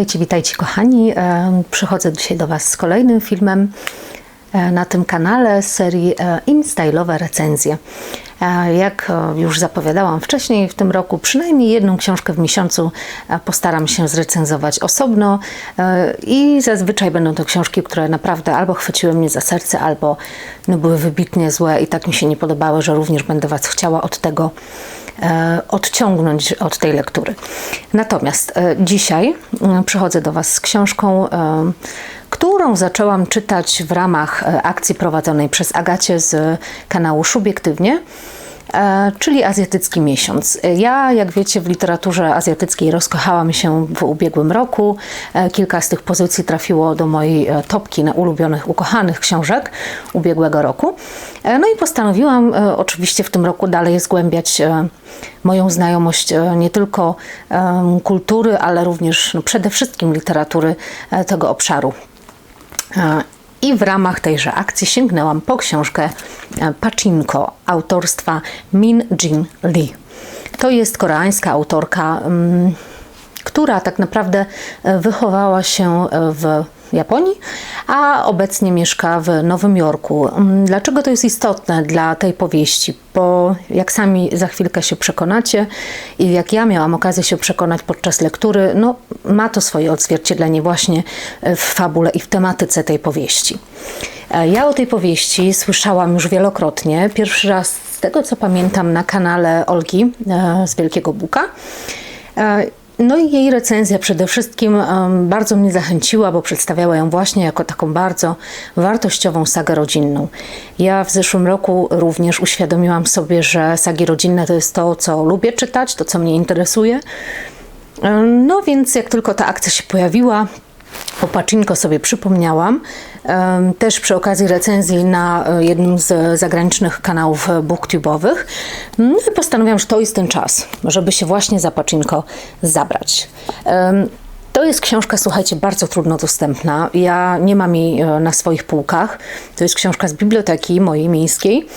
Witajcie, witajcie kochani. E, Przychodzę dzisiaj do Was z kolejnym filmem e, na tym kanale serii e, InStyle'owe recenzje. Jak już zapowiadałam wcześniej, w tym roku przynajmniej jedną książkę w miesiącu postaram się zrecenzować osobno i zazwyczaj będą to książki, które naprawdę albo chwyciły mnie za serce, albo no, były wybitnie złe i tak mi się nie podobały, że również będę Was chciała od tego odciągnąć od tej lektury. Natomiast e, dzisiaj e, przychodzę do Was z książką, e, którą zaczęłam czytać w ramach e, akcji prowadzonej przez Agacie z kanału Subiektywnie. E, Czyli Azjatycki Miesiąc. Ja, jak wiecie, w literaturze azjatyckiej rozkochałam się w ubiegłym roku. E, Kilka z tych pozycji trafiło do mojej e, topki na ulubionych, ukochanych książek ubiegłego roku. E, No i postanowiłam e, oczywiście w tym roku dalej zgłębiać e, moją znajomość e, nie tylko kultury, ale również no, przede wszystkim literatury e, tego obszaru. I w ramach tejże akcji sięgnęłam po książkę e, Pachinko autorstwa Min Jin Lee. To jest koreańska autorka, mm, która tak naprawdę e, wychowała się e, Japonii, a obecnie mieszka w Nowym Jorku. Mm, Dlaczego to jest istotne dla tej powieści? Bo jak sami za chwilkę się przekonacie i jak ja miałam okazję się przekonać podczas lektury, no ma to swoje odzwierciedlenie właśnie w fabule i w tematyce tej powieści. E, Ja o tej powieści słyszałam już wielokrotnie. Pierwszy raz z tego co pamiętam na kanale Olgi e, z Wielkiego Buka. No i jej recenzja przede wszystkim bardzo mnie zachęciła, bo przedstawiała ją właśnie jako taką bardzo wartościową sagę rodzinną. Ja w zeszłym roku również uświadomiłam sobie, że sagi rodzinne to jest to, co lubię czytać, to, co mnie interesuje. No więc jak tylko ta akcja się pojawiła, o Pachinko sobie przypomniałam. Też przy okazji recenzji na e, jednym z zagranicznych kanałów booktube'owych. No i postanowiłam, że to jest ten czas, żeby się właśnie za Pachinko zabrać. To jest książka, słuchajcie, bardzo trudno dostępna. Ja nie mam jej e, na swoich półkach. To jest książka z biblioteki mojej miejskiej.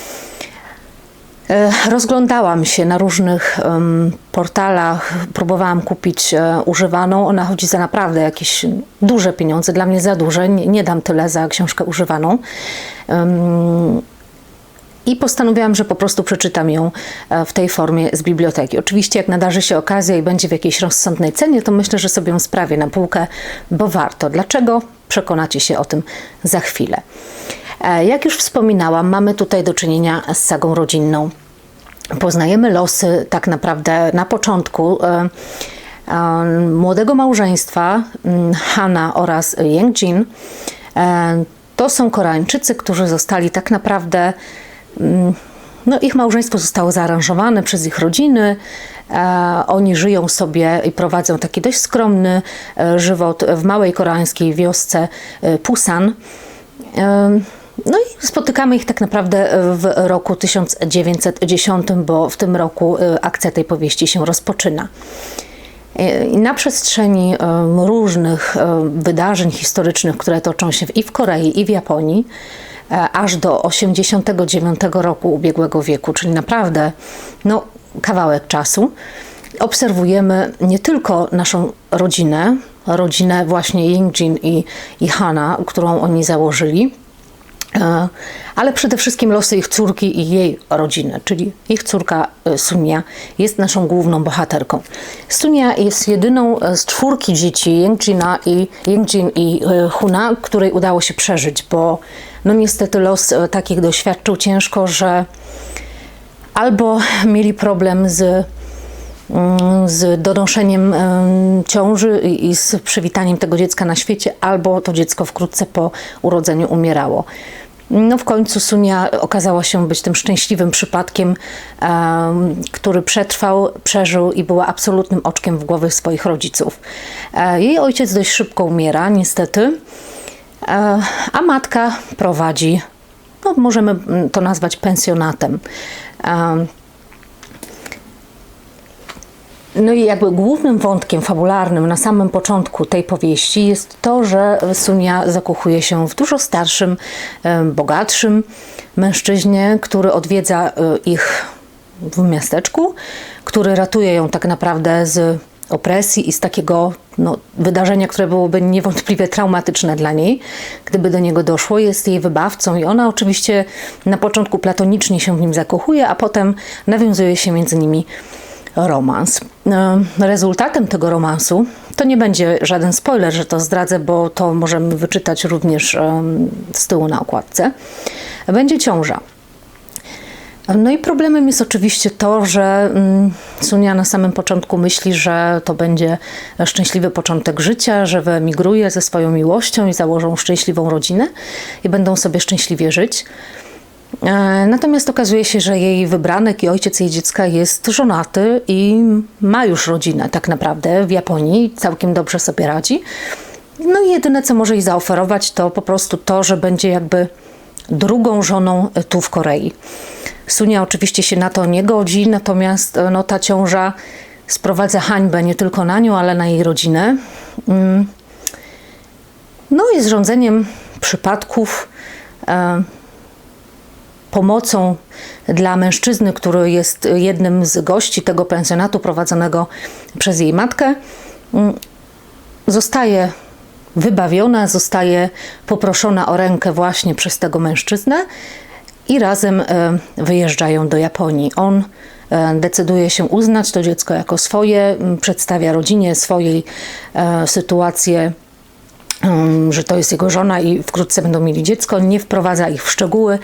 E, Rozglądałam się na różnych em, portalach, próbowałam kupić e, używaną. Ona chodzi za naprawdę jakieś duże pieniądze, dla mnie za duże. Nie, nie dam tyle za książkę używaną. Em, i postanowiłam, że po prostu przeczytam ją e, w tej formie z biblioteki. Oczywiście, jak nadarzy się okazja i będzie w jakiejś rozsądnej cenie, to myślę, że sobie ją sprawię na półkę, bo warto. Dlaczego? Przekonacie się o tym za chwilę. E, Jak już wspominałam, mamy tutaj do czynienia z sagą rodzinną. Poznajemy losy tak naprawdę na początku e, e, młodego małżeństwa mm, Hanna oraz Yang-jin. E, To są Koreańczycy, którzy zostali tak naprawdę mm, no, ich małżeństwo zostało zaaranżowane przez ich rodziny. Oni żyją sobie i prowadzą taki dość skromny żywot w małej koreańskiej wiosce Pusan. E, spotykamy ich tak naprawdę w roku 1910, bo w tym roku e, akcja tej powieści się rozpoczyna. E, na przestrzeni różnych wydarzeń historycznych, które toczą się i w Korei, i w Japonii, e, aż do 89 roku ubiegłego wieku, czyli naprawdę no, kawałek czasu, obserwujemy nie tylko naszą rodzinę, rodzinę właśnie Yingjin i, i Hana, którą oni założyli, E, ale przede wszystkim losy ich córki i jej rodziny, czyli ich córka e, Sunia jest naszą główną bohaterką. Sunia jest jedyną e, z czwórki dzieci Yengjina i, Yengjin i e, Huna, której udało się przeżyć, bo no niestety los e, takich doświadczył ciężko, że albo mieli problem z mm, z donoszeniem em, ciąży i z przywitaniem tego dziecka na świecie, albo to dziecko wkrótce po urodzeniu umierało. No w końcu Sunia okazała się być tym szczęśliwym przypadkiem, em, który przetrwał, przeżył i była absolutnym oczkiem w głowie swoich rodziców. E, Jej ojciec dość szybko umiera, niestety, e, a matka prowadzi, no możemy to nazwać pensjonatem. No i jakby głównym wątkiem fabularnym na samym początku tej powieści jest to, że Sunia zakochuje się w dużo starszym, em, bogatszym mężczyźnie, który odwiedza e, ich w miasteczku, który ratuje ją tak naprawdę z opresji i z takiego no, wydarzenia, które byłoby niewątpliwie traumatyczne dla niej, gdyby do niego doszło. Jest jej wybawcą i ona oczywiście na początku platonicznie się w nim zakochuje, a potem nawiązuje się między nimi romans. E, rezultatem tego romansu to nie będzie żaden spoiler, że to zdradzę, bo to możemy wyczytać również z tyłu na okładce. Będzie ciąża. No i problemem jest oczywiście to, że mm, Sunia na samym początku myśli, że to będzie szczęśliwy początek życia, że wyemigruje ze swoją miłością i założą szczęśliwą rodzinę i będą sobie szczęśliwie żyć. E, natomiast okazuje się, że jej wybranek i ojciec jej dziecka jest żonaty i ma już rodzinę tak naprawdę w Japonii, całkiem dobrze sobie radzi. No i jedyne, co może jej zaoferować, to po prostu to, że będzie jakby drugą żoną tu w Korei. Sunia oczywiście się na to nie godzi, natomiast e, no, ta ciąża sprowadza hańbę nie tylko na nią, ale na jej rodzinę. Mm. No i z rządzeniem przypadków, e, pomocą dla mężczyzny, który jest jednym z gości tego pensjonatu prowadzonego przez jej matkę, mm, zostaje wybawiona, zostaje poproszona o rękę właśnie przez tego mężczyznę i razem e, wyjeżdżają do Japonii. On e, decyduje się uznać to dziecko jako swoje, przedstawia rodzinie swojej e, sytuację, że to jest jego żona i wkrótce będą mieli dziecko. Nie wprowadza ich w szczegóły.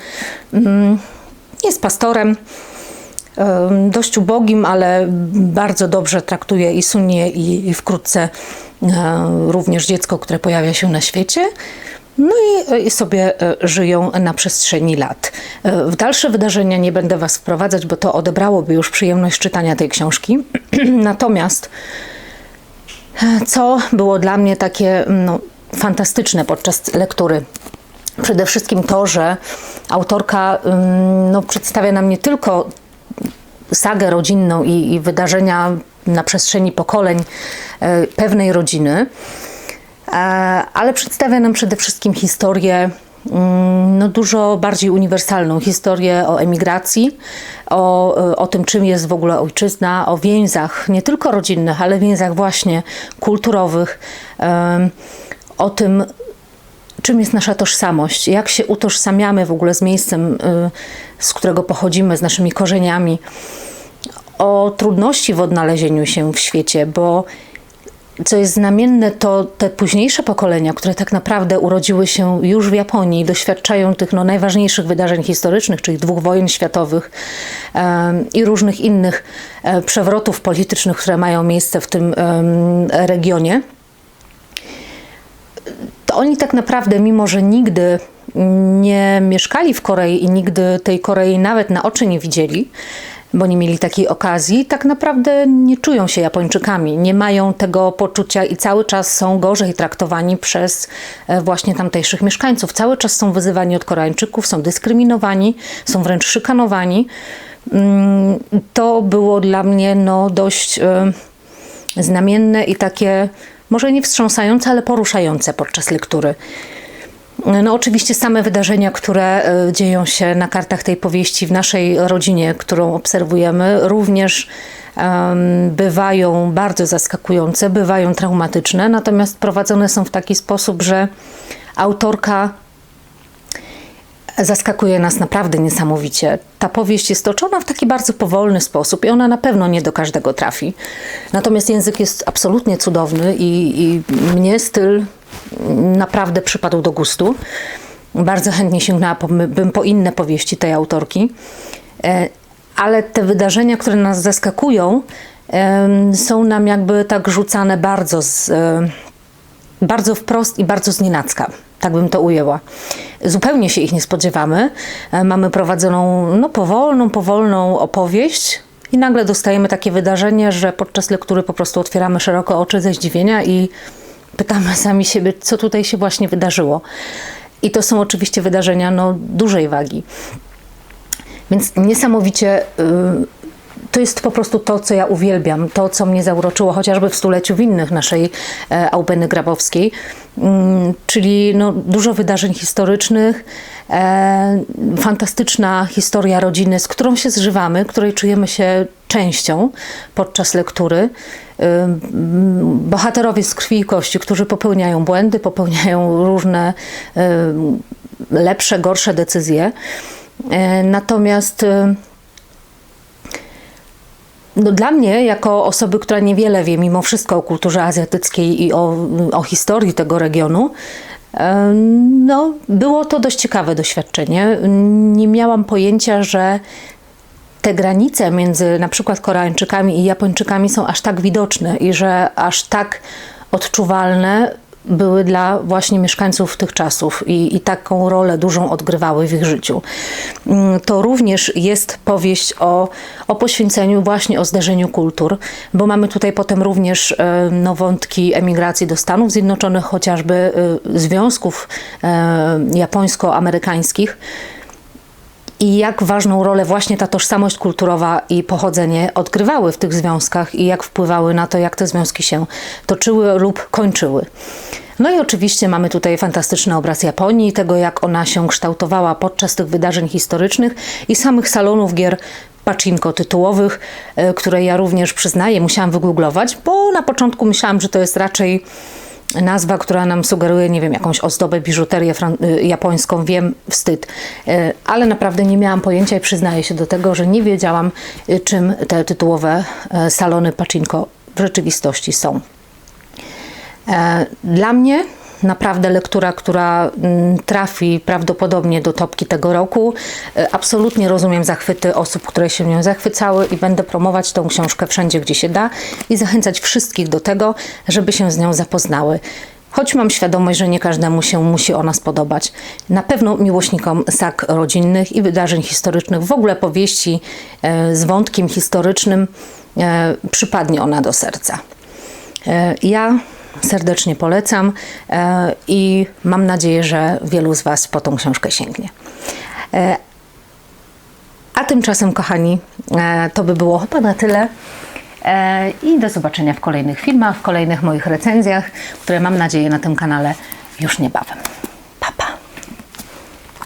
Jest pastorem, dość ubogim, ale bardzo dobrze traktuje i Sunie i, wkrótce również dziecko, które pojawia się na świecie. No i, i sobie e, żyją na przestrzeni lat. E, w dalsze wydarzenia nie będę Was wprowadzać, bo to odebrałoby już przyjemność czytania tej książki. Natomiast e, co było dla mnie takie no, fantastyczne podczas lektury? Przede wszystkim to, że autorka no, przedstawia nam nie tylko sagę rodzinną i, i wydarzenia na przestrzeni pokoleń pewnej rodziny, E, ale przedstawia nam przede wszystkim historię no, dużo bardziej uniwersalną historię o emigracji, o, o tym, czym jest w ogóle ojczyzna, o więzach nie tylko rodzinnych, ale więzach właśnie kulturowych, o tym, czym jest nasza tożsamość, jak się utożsamiamy w ogóle z miejscem, y, z którego pochodzimy, z naszymi korzeniami, o trudności w odnalezieniu się w świecie, bo co jest znamienne, to te późniejsze pokolenia, które tak naprawdę urodziły się już w Japonii, doświadczają tych no, najważniejszych wydarzeń historycznych, czyli dwóch wojen światowych um, i różnych innych um, przewrotów politycznych, które mają miejsce w tym um, regionie. To oni tak naprawdę, mimo że nigdy nie mieszkali w Korei i nigdy tej Korei nawet na oczy nie widzieli, bo nie mieli takiej okazji, tak naprawdę nie czują się Japończykami, nie mają tego poczucia i cały czas są gorzej traktowani przez e, właśnie tamtejszych mieszkańców. Cały czas są wyzywani od Koreańczyków, są dyskryminowani, są wręcz szykanowani. Mm, to było dla mnie no, dość e, znamienne i takie, może nie wstrząsające, ale poruszające podczas lektury. No oczywiście same wydarzenia, które e, dzieją się na kartach tej powieści w naszej rodzinie, którą obserwujemy, również um, bywają bardzo zaskakujące, bywają traumatyczne, natomiast prowadzone są w taki sposób, że autorka zaskakuje nas naprawdę niesamowicie. Ta powieść jest toczona w taki bardzo powolny sposób i ona na pewno nie do każdego trafi. Natomiast język jest absolutnie cudowny i, i mnie styl naprawdę przypadł do gustu. Bardzo chętnie sięgnęłabym po inne powieści tej autorki. E, ale te wydarzenia, które nas zaskakują, są nam jakby tak rzucane bardzo, z, e, bardzo wprost i bardzo znienacka. Tak bym to ujęła. Zupełnie się ich nie spodziewamy. E, mamy prowadzoną no, powolną, powolną opowieść, i nagle dostajemy takie wydarzenie, że podczas lektury po prostu otwieramy szeroko oczy ze zdziwienia i pytamy sami siebie, co tutaj się właśnie wydarzyło. I to są oczywiście wydarzenia no, dużej wagi. Więc niesamowicie y, to jest po prostu to, co ja uwielbiam, to, co mnie zauroczyło chociażby w stuleciu winnych naszej e, Aubeny Grabowskiej, mm, czyli no, dużo wydarzeń historycznych, e, fantastyczna historia rodziny, z którą się zżywamy, której czujemy się częścią podczas lektury. Bohaterowie z krwi i kości, którzy popełniają błędy, popełniają różne lepsze, gorsze decyzje. E, Natomiast no dla mnie, jako osoby, która niewiele wie mimo wszystko o kulturze azjatyckiej i o, o historii tego regionu, no, było to dość ciekawe doświadczenie. Nie miałam pojęcia, że te granice między na przykład Koreańczykami i Japończykami są aż tak widoczne i że aż tak odczuwalne były dla właśnie mieszkańców tych czasów i, i taką rolę dużą odgrywały w ich życiu. Mm, To również jest powieść o, o poświęceniu, właśnie o zderzeniu kultur, bo mamy tutaj potem również e, no, wątki emigracji do Stanów Zjednoczonych, chociażby e, związków e, japońsko-amerykańskich i jak ważną rolę właśnie ta tożsamość kulturowa i pochodzenie odgrywały w tych związkach i jak wpływały na to, jak te związki się toczyły lub kończyły. No i oczywiście mamy tutaj fantastyczny obraz Japonii, tego jak ona się kształtowała podczas tych wydarzeń historycznych i samych salonów gier pachinko tytułowych, e, które ja również przyznaję, musiałam wygooglować, bo na początku myślałam, że to jest raczej nazwa, która nam sugeruje, nie wiem, jakąś ozdobę, biżuterię y, japońską, wiem, wstyd. Y, Ale naprawdę nie miałam pojęcia i przyznaję się do tego, że nie wiedziałam, y, czym te tytułowe salony pachinko w rzeczywistości są. E, Dla mnie naprawdę lektura, która mm, trafi prawdopodobnie do topki tego roku. E, Absolutnie rozumiem zachwyty osób, które się nią zachwycały i będę promować tą książkę wszędzie, gdzie się da i zachęcać wszystkich do tego, żeby się z nią zapoznały. Choć mam świadomość, że nie każdemu się musi ona spodobać. Na pewno miłośnikom sag rodzinnych i wydarzeń historycznych, w ogóle powieści e, z wątkiem historycznym, e, przypadnie ona do serca. Ja serdecznie polecam e, i mam nadzieję, że wielu z Was po tą książkę sięgnie. E, A tymczasem, kochani, e, to by było chyba na tyle. I do zobaczenia w kolejnych filmach, w kolejnych moich recenzjach, które mam nadzieję na tym kanale już niebawem.